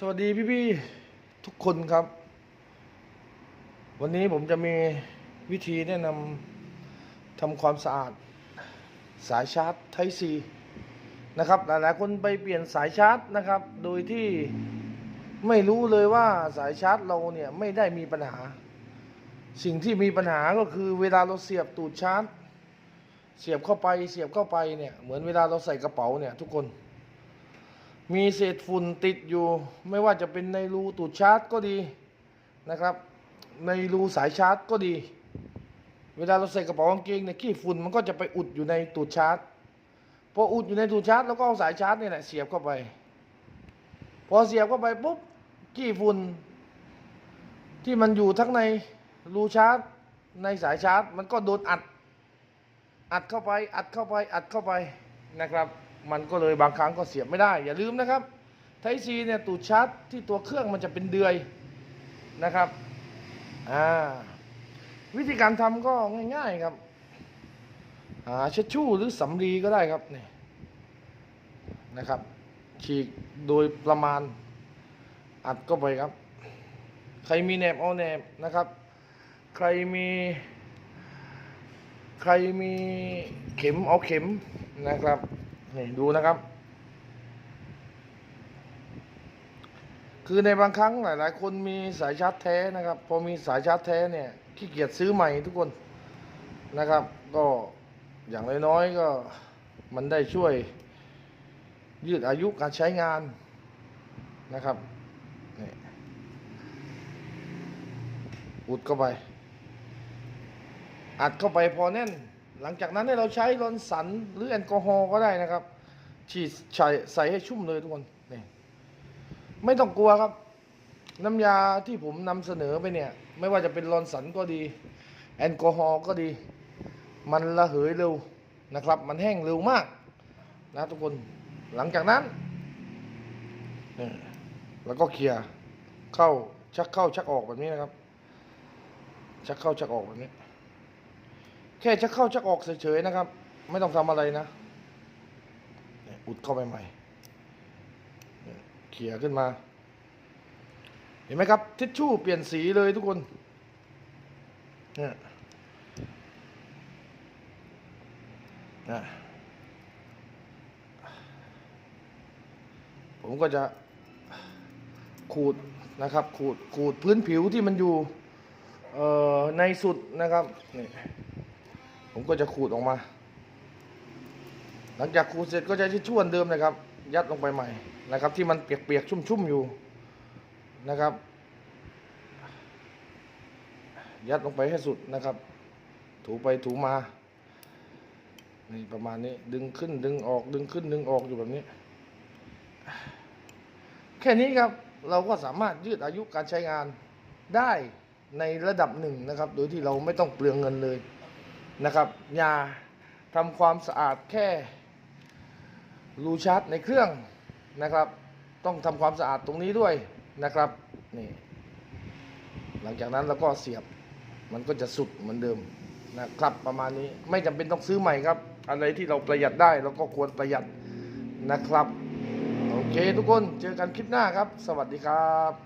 สวัสดีพี่ ๆ ทุกคนครับ วันนี้ผมจะมีวิธีแนะนำทำความสะอาด สายชาร์จไทซีนะครับ หลาย ๆ คนไปเปลี่ยนสายชาร์จนะครับ โดยที่ไม่รู้เลยว่าสายชาร์จเราเนี่ยไม่ได้มีปัญหา สิ่งที่มีปัญหาก็คือเวลาเราเสียบตูดชาร์จ เสียบเข้าไปเสียบเข้าไปเนี่ยเหมือนเวลาเราใส่กระเป๋าเนี่ยทุกคน มีเศษฝุ่นติดอยู่ ไม่ว่าจะเป็นในรูตูดชาร์จก็ดีนะครับ ในรูสายชาร์จก็ดี เวลาเราใส่กระเป๋ากางเกงเนี่ยขี้ฝุ่นมันก็จะไปอุดอยู่ในตูดชาร์จพออุดอยู่ในตูดชาร์จแล้วก็เอาสายชาร์จนี่แหละเสียบเข้าไป พอเสียบเข้าไปปุ๊บขี้ฝุ่นที่มันอยู่ทั้งในรูชาร์จในสายชาร์จ มันก็โดนอัด อัดเข้าไปอัดเข้าไปอัดเข้าไปนะครับ มันก็เลยบางครั้งก็เสียบไม่ได้ อย่าลืมนะครับไทซีเนี่ยตูดชาร์จที่ตัวเครื่องมันจะเป็นเดือยนะครับอ่าวิธีการทำก็ง่าย ๆครับหาเช็ดชู่หรือสำลีก็ได้ครับนี่นะครับ ฉีกโดยประมาณอัดเข้าไปครับ ใครมีแหนบเอาแหนบนะครับ ใครมี ใครมีเข็มเอาเข็มนะครับ นี่ดูนะครับ คือในบางครั้งหลาย ๆ คนมีสายชาร์จแท้นะครับ พอมีสายชาร์จแท้เนี่ยขี้เกียจซื้อใหม่ทุกคนนะครับ ก็อย่างน้อยๆก็มันได้ช่วยยืดอายุการใช้งานนะครับนี่อุดเข้าไป อัดเข้าไปพอแน่น หลังจากนั้นให้เราใช้ลอนสันหรือแอลกอฮอล์ก็ได้นะครับ ฉีดใส่ใส่ให้ชุ่มเลยทุกคนนี่ไม่ต้องกลัวครับ น้ำยาที่ผมนำเสนอไปเนี่ย ไม่ว่าจะเป็นลอนสันก็ดี แอลกอฮอล์ก็ดี มันระเหยเร็วนะครับ มันแห้งเร็วมากนะทุกคนหลังจากนั้นนี่แล้วก็เคลียร์เข้าชักเข้าชักออกแบบนี้นะครับ ชักเข้าชักออกแบบนี้ แค่ชักเข้าชักออกเฉยๆนะครับ ไม่ต้องทำอะไรนะ อุดเข้าไปใหม่เขี่ยขึ้นมา เห็นไหมครับ ทิชชู่เปลี่ยนสีเลยทุกคนเนี่ยผมก็จะขูดนะครับ ขูดขูดพื้นผิวที่มันอยู่ในสุดนะครับนี่ ผมก็จะขูดออกมา หลังจากขูดเสร็จก็จะทิชชู่อันเดิมนะครับ ยัดลงไปใหม่นะครับ ที่มันเปียกๆชุ่มๆอยู่นะครับ ยัดลงไปให้สุดนะครับ ถูไปถูมานี่ประมาณนี้ดึงขึ้นดึงออกดึงขึ้นดึงออกอยู่แบบนี้ แค่นี้ครับเราก็สามารถยืดอายุการใช้งานได้ในระดับหนึ่งนะครับ โดยที่เราไม่ต้องเปลืองเงินเลย นะครับอย่าทำความสะอาดแค่รูชาร์จในเครื่องนะครับ ต้องทำความสะอาดตรงนี้ด้วยนะครับนี่หลังจากนั้นเราก็เสียบมันก็จะสุดเหมือนเดิมนะครับประมาณนี้ไม่จำเป็นต้องซื้อใหม่ครับ อะไรที่เราประหยัดได้เราก็ควรประหยัดนะครับ โอเคทุกคนเจอกันคลิปหน้าครับ สวัสดีครับ